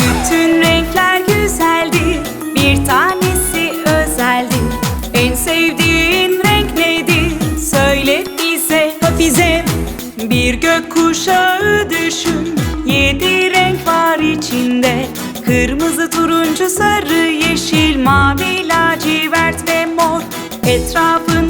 Bütün renkler güzeldir Bir tanesi özeldir En sevdiğin renk nedir? Söyle bize Hafize. Bir gökkuşağı düşün Yedi renk var içinde. Kırmızı, turuncu, sarı, yeşil, mavi, lacivert ve mor. Etrafın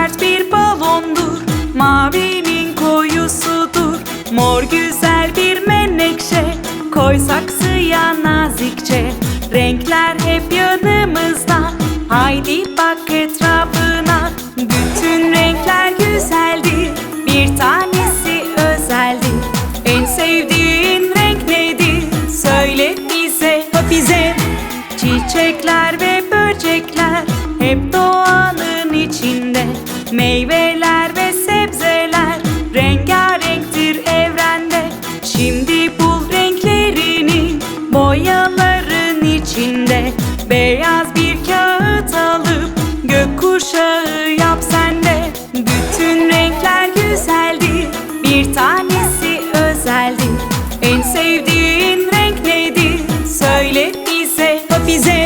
saksıya nazikçe. Renkler hep yanımızda. Haydi bak etrafına. Bütün renkler güzeldir Bir tanesi özeldir En sevdiğin renk nedir? Söyle bize, bize Çiçekler ve böcekler Hep doğanın içinde. Meyveler ve sebzeler Rengarenktir evrende. Şimdi içinde Beyaz bir kağıt alıp gökkuşağı yap sen de. Bütün renkler güzeldi bir tanesi özeldi. En sevdiğin renk nedir söyle bize bize.